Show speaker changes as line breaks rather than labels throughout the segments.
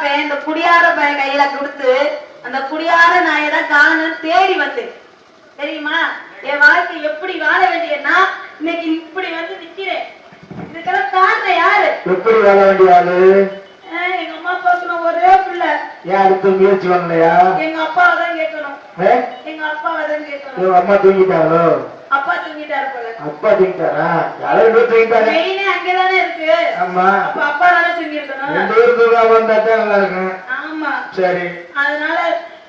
பையன் இந்த குடியார பையன் கையில கொடுத்து அந்த குடியார எதை காணும் தேடி வந்தேன் தெரியுமா? என் வாழ்க்கை எப்படி வாழ வேண்டியன்னா இன்னைக்கு இப்படி வந்து நிக்கிறேன். இதுக்கெல்லாம் காரணம் யாரு?
எப்படி வாழ வேண்டிய ஆளு?
அஹ் எங்க அம்மா அப்பாவுக்கு நான் ஒரே பிள்ளை.
ஏன் அடுத்து முயற்சி பண்ணலையா?
எங்க அப்பாவை தான் கேட்கணும்? எங்க அப்பாவை தான் கேட்கணும்.
அம்மா தூங்கிட்டாரோ
அப்பா தூங்கிட்டாரு போல
அப்பா தூங்கிட்டாரா? யாரோ தூங்கிட்டாரு.
மெயினே அங்கதானே இருக்கு.
ஆமா.
அப்ப அப்பா தானே தூங்கி இருக்கணும்
ரெண்டு பேரும் தூங்காம வந்தா தான் நல்லா இருக்கும்.
ஆமா.
சரி.
அதனால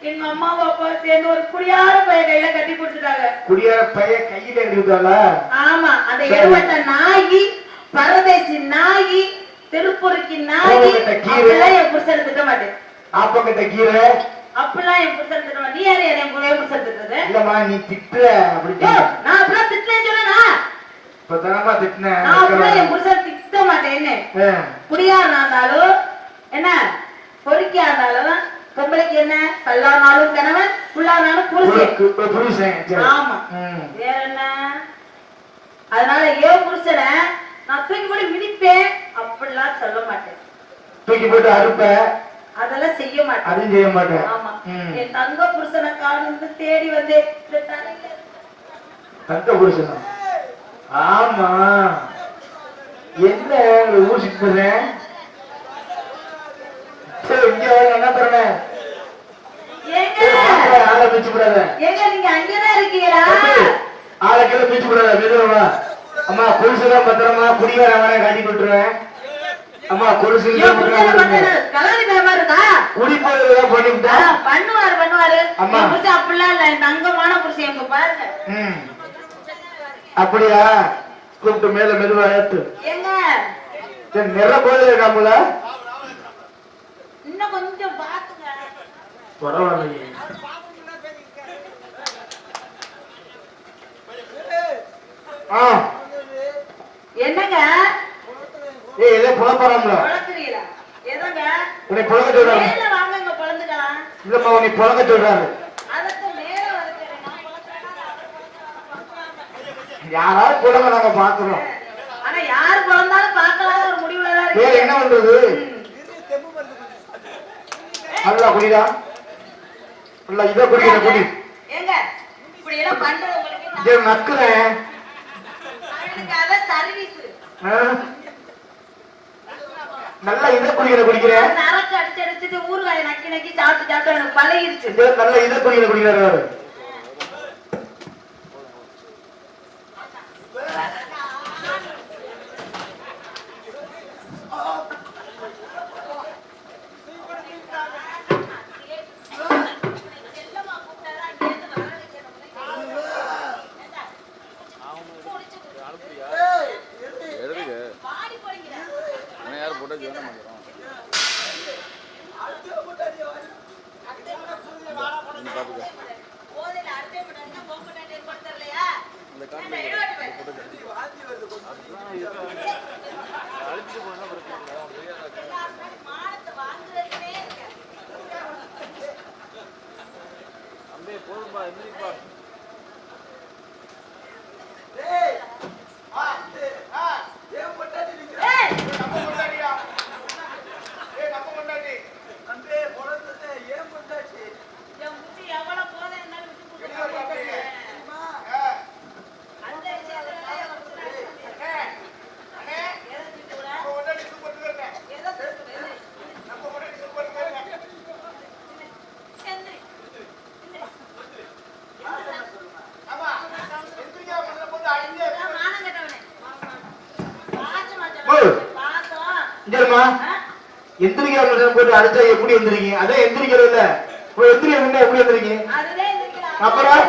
எங்க அம்மாவும் அப்பா சேர்ந்து ஒரு குடியார பைய கையில கட்டி கொடுத்துட்டாங்க.
குடியார பையன் கையில எடுத்துட்டாளா
ஆமா. அந்த. எடுபட்ட நாயி பரதேசி நாயி திருப்பூருக்கு நாயி என் புருஷன் திட்ட மாட்டேன்
ஆப்பங்கிட்ட கீரை.
அப்படிலாம் என் புருஷன் திட்ட மாட்டேன் நீ யாரு என் புருஷன் திட்டுறது?
இல்லம்மா நீ திட்டுற அப்படி
யோ, நான் அப்படிலாம் திட்டலன்னு சொன்னா
இப்ப தானமா திட்டின
நான் என் புருஷன் திட்ட மாட்டேன் என்ன குடியாரனா இருந்தாலும் என்ன? பொறுக்கியா இருந்தாலும் பொம்பளைக்கு என்ன? கல்லானாலும் கணவன் புள்ளானாலும் புருஷன்.
புருஷன்.
ஆமா. வேற என்ன? அதனால ஏன் புருஷனை நான் தூக்கி போட்டு மிதிப்பேன் அப்படிலாம் சொல்ல மாட்டேன்.
தூக்கி போட்டு அறுப்ப
அதெல்லாம் செய்ய மாட்டேன்.
அதுவும் செய்ய மாட்டேன்.
ஆமா. என் தங்க புருஷனை காணும் தேடி வந்து இந்த தலையில.
தங்க புருஷனா? ஆமா. என்ன ஊர் சரி, இங்க என்ன
ஏங்க
ஆளை பிச்சு விடாத ஆளை கீழே பிச்சு விடாத மெதுவா அம்மா கொலுசுதான் பத்திரமா குடிகார அவனை காட்டி விட்டுருவேன் அம்மா கொலுசு
என் புருஷனை பார்த்தா கலரி பயமா இருக்கா
குடி போயதான் பண்ணிவிட்டா
ஆ, பண்ணுவாரு பண்ணுவாரு.
அம்மா.
புருஷன் அப்படிலாம் இல்ல தங்கமான புருஷன் எங்க பாருங்க.
அப்படியா? கூப்பிட்டு மேல மெதுவா ஏத்து. சரி, நிற போல இருக்காமுல
இன்னும் கொஞ்சம் பாத்துங்க.
பரவாயில்லையே. ஆ.
என்னங்க?
ஏய் எல்லாம் புலப்பறாமல
குழக்குறீங்களா எதங்க வாங்கங்க குழந்துக்கலாம்
இல்லம்மா உன்னை புழக்க சொல்றாரு? யாராவது போடுங்க நாங்க பாக்குறோம்
ஆனா யாரு பிறந்தாலும் பார்க்கலாம் ஒரு முடிவுல தான்
வேற என்ன பண்றது? நல்லா குடிடா. நல்லா இதை குடி.
ஏங்க இப்படி எல்லாம் பண்றது உங்களுக்கு
இதை நக்குறேன்.
அதான் சர்வீஸ்
ஆ? நல்லா இதை குடிக்கிற? குடிக்கிறேன்
நரக்கு அடிச்சு அடிச்சுட்டு ஊறுகாய் நக்கி நக்கி சாப்பிட்டு சாப்பிட்டு எனக்கு பழகிருச்சு.
நல்ல இதை குடிக்கிற குடிக்கிறாரு
எதுக்கு நான் யார் போட்டா ஜீவனம் பண்ணுறோம் நீ பார்த்துக்க இந்த காட்டு அழிச்சிட்டு போனா பிரச்சனை அம்பே போதும்பா எந்திரிப்பா
இங்கம்மா போட்டு அடிச்சா எப்படி எந்திரிங்க? அதான் எந்திரிக்கிறது இல்ல இப்போ எந்திரிக்க எப்படி எந்திரிங்க? அப்புறம்?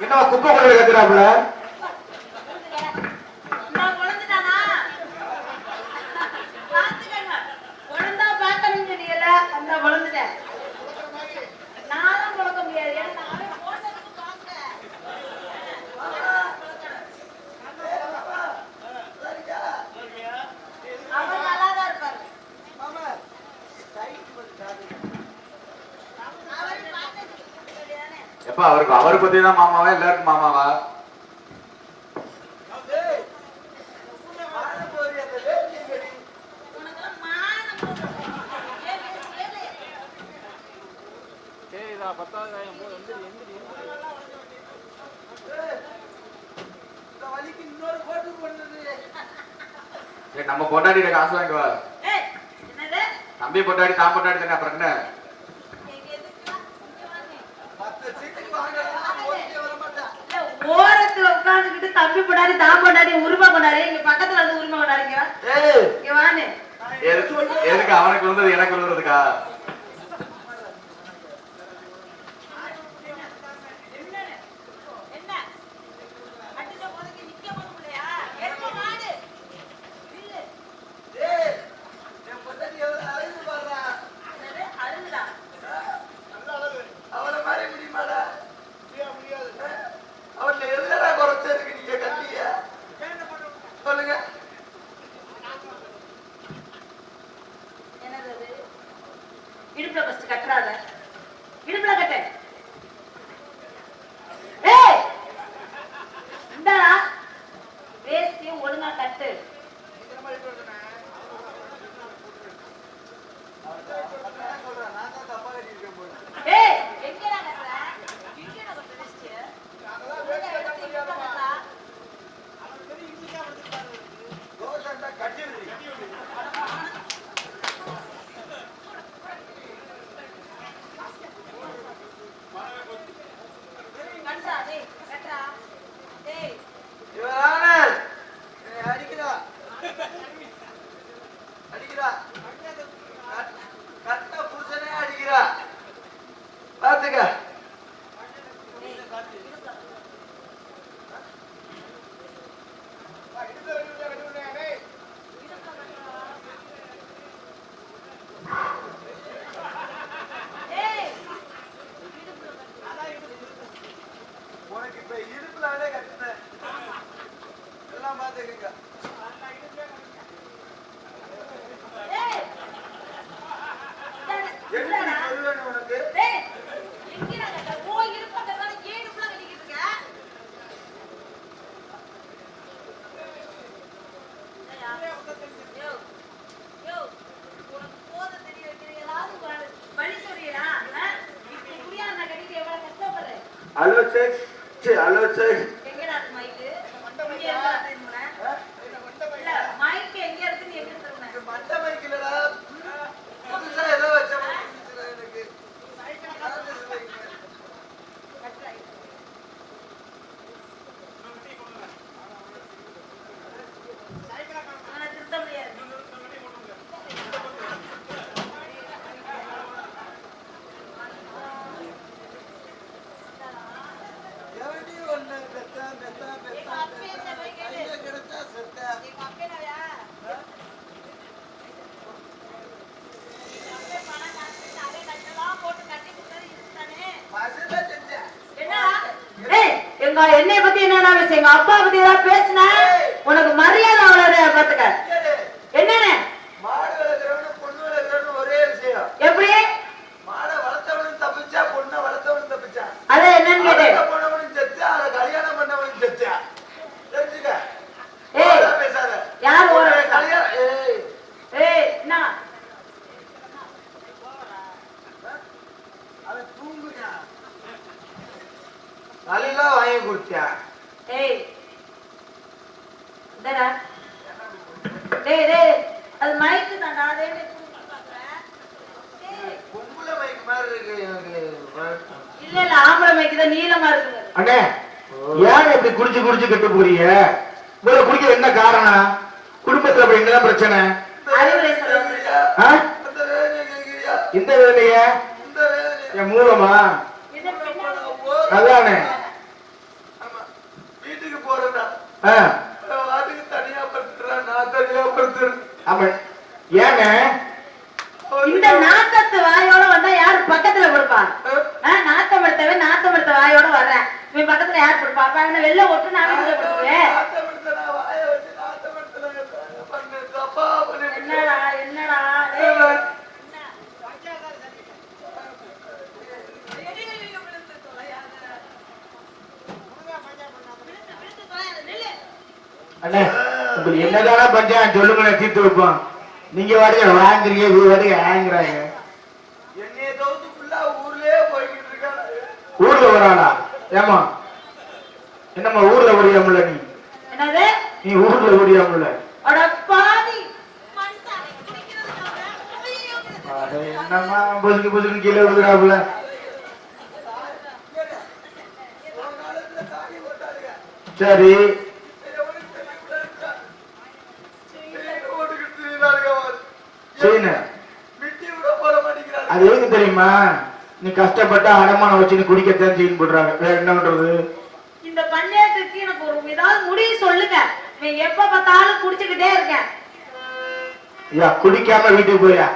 என்னவா குப்பை கொண்டு கத்துறாப்புல
அந்த.
எப்பா அவருக்கு அவரை பத்தி தான் மாமாவா எல்லாருக்கும் மாமாவா? நம்ம பொண்டாட்டிட்ட காசு வாங்கிட்டு வா.
ஏய், என்னது?
தம்பி பொண்டாட்டி தான் பொண்டாட்டி தானே அப்புறம் என்ன
எங்க எதுக்குடா? இங்க வாங்க. இல்ல, ஓரத்துல உட்கார்ந்துகிட்டு தம்பி கொண்டாடி தான் கொண்டாடி உரிமை கொண்டாடி. இங்க பக்கத்துல வந்து உரிமை கொண்டாடிங்க இங்க
எதுக்கு எதுக்கு அவனுக்கு விழுந்தது எனக்கு விழுறதுக்கா ஹலோ செக்
எங்கடா இருக்கு மைக்கு? இங்க இருக்கா தெரியுமா? இல்ல, மைக்கு எங்க இருக்குன்னு எங்க சொல்லுங்க.
மண்டை மைக்கிலடா புதுசா ஏதோ வச்ச மாதிரி இருந்துச்சுடா எனக்கு
ஆனா திருத்த முடியாது.
எவடி ஒண்ணு பெத்தா பெத்தா பெத்தா பெத்தா கையில கிடைச்சா செத்தா
எங்க அப்பேனாயா? எங்க அப்பே பணம் காசு நகை நட்டெல்லாம் போட்டு கட்டி கொடுத்தது இதுதானே?
பசங்க செஞ்சா
என்னடா? எங்க என்னைய பத்தி என்னடா பேசு எங்க அப்பா பத்தி ஏதாவது பேசுன உனக்கு மரியாதை அவ்வளவு பாத்துக்க என்னன்னு? எப்படி?
மாடை வளர்த்தவனும் தப்பிச்சா பொண்ணை வளர்த்தவனும் தப்பிச்சா.
அத என்னன்னு கேட்டு
நல்லா வாங்கி கொடுத்தியா?
ஏய் இந்தடா. டேய் டேய் அது மைக்கு தான்டா அதே
பொம்பளை மைக் மாதிரி இருக்கு எனக்கு.
இல்ல இல்ல ஆம்பளை மைக்கு தான் நீளமா இருக்குது.
அண்ணே ஏன் இப்படி குடிச்சு குடிச்சு கெட்டு போறீங்க? உங்களை குடிக்க என்ன காரணம்? குடும்பத்துல அப்படி என்னதான் பிரச்சனை?
அறிவுரை
வேலையை கேட்கிறியா
இந்த வேலைய?
இந்த வேலையை
மூலமா
ஆமா. வீட்டுக்கு போறேன்னா
ஆ,
வாட்டுக்கு தனியா படுத்துறேன் நான் தனியா படுத்துறேன்.
ஆமா ஏங்க?
இந்த நாத்தத்து வாயோட வந்தா யாரு பக்கத்துல கொடுப்பா? நாத்தம் எடுத்தவன் நாத்தம் எடுத்த வாயோட வர்றேன். இவன் பக்கத்துல யார் கொடுப்பா? அப்ப வெளில ஒட்டு நான் வீட்டுல கொடுத்துருவேன் என்னடா என்னடா டேய்.
அண்ணே உங்களுக்கு என்னதான பஞ்சாயம் சொல்லுங்களேன் தீர்த்து வைப்போம். நீங்க வாடகை வாங்குறீங்க இவங்க வாடகை வாங்குறாங்க. ஊர்ல வராளா ஏமா என்னம்மா ஊர்ல ஓடியாமல நீ? நீ ஊர்ல ஓடியாமல?
அட பாவி!
அட, என்னம்மா பொசுக்கு பொசுக்கு கீழே விழுகிறாப்புல? சரி. செய்யுங்க அது எதுக்கு தெரியுமா? நீ கஷ்டப்பட்டு அடமானம் வச்சு நீ குடிக்கத்தான் செய்யணும் போடுறாங்க வேற என்ன பண்றது?
இந்த பஞ்சாயத்துக்கு எனக்கு ஒரு ஏதாவது முடிவு சொல்லுங்க. நீ எப்ப பார்த்தாலும் குடிச்சுக்கிட்டே இருக்கேன்
ஐயா குடிக்காம வீட்டுக்கு போயா?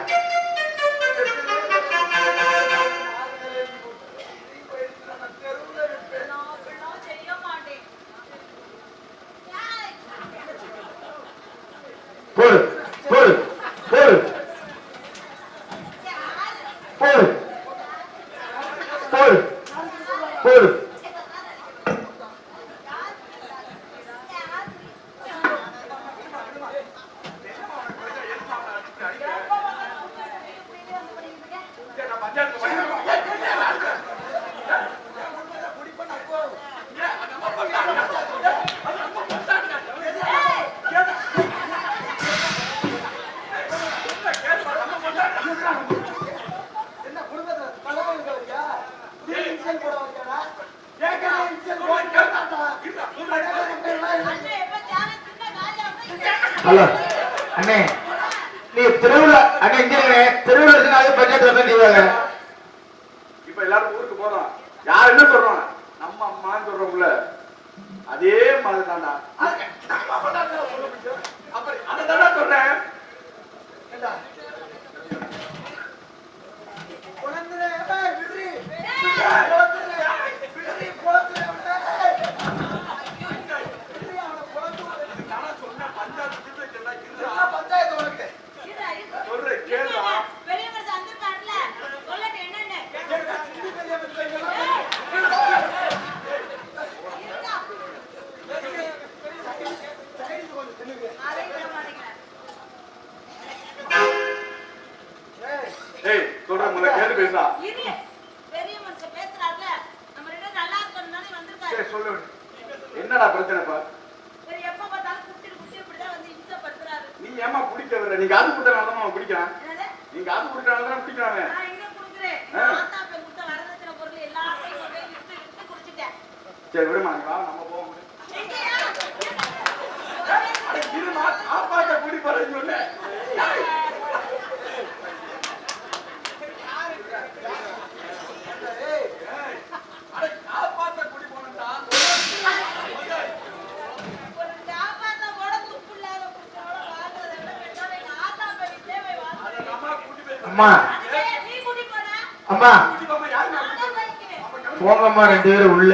போடு போடு. ஹலோ அண்ணே நீ திருவிழா அண்ணே இங்க இருங்க. திருவிழா இருக்குனாலே பஞ்சாயத்து தான் செய்வாங்க
இப்ப எல்லாரும் ஊருக்கு போறோம் யார் என்ன சொல்றோம் நம்ம அம்மான்னு சொல்றோம்ல அதே மாதிரி தான்டா அப்புறம் அதை தானே சொல்றேன்
பஞ்சாயத்து உனக்கு
சொல்றேன் கேளுடா
பெரிய மனுஷன் வந்திருக்காருல்ல சொல்லட்டு என்னன்னு அதை விட மாட்டேங்கிறேன்
ஏய் முதல்ல கேட்டு பேசா
இரு பெரிய மனுஷன் பேசுறாருல
சரி சொல்லு. என்னடா
சரி, எப்ப பார்த்தாலும் வந்து இம்சப்படுத்துறாரு.
நீ ஏமா நீங்க அது குடுத்தனால தான் அவன் குடிக்கிறான்.
நான் வரதட்சணை பொருள் எல்லாத்தையும் கொண்டு போய் வித்து, வித்து குடிச்சிட்டேன்.
சரி விடுமா நீ வா நம்ம போவோம் இருமா குடி சொன்னேன் அட, காப்பாத்த குடி போனேன்டா.
ஒரு காப்பாத்தா கூட துப்பு இல்லாத புருஷனோட வாழ்றதை விட பெட்டர் எங்க ஆத்தா அப்பன் வீட்டிலே போய்
அட,
வாழ்ந்துருக்கேன்.
நம்ம கூட்டி போய்
அம்மா
அதுவே நீ கூட்டி போன,
அம்மா
கூட்டி போமா, யாரும்மா கூட்டி
நானே
போய்?
போய்க்குவேன்.
அப்ப கிளம்பு.
போங்கம்மா ரெண்டு பேரும் உள்ள.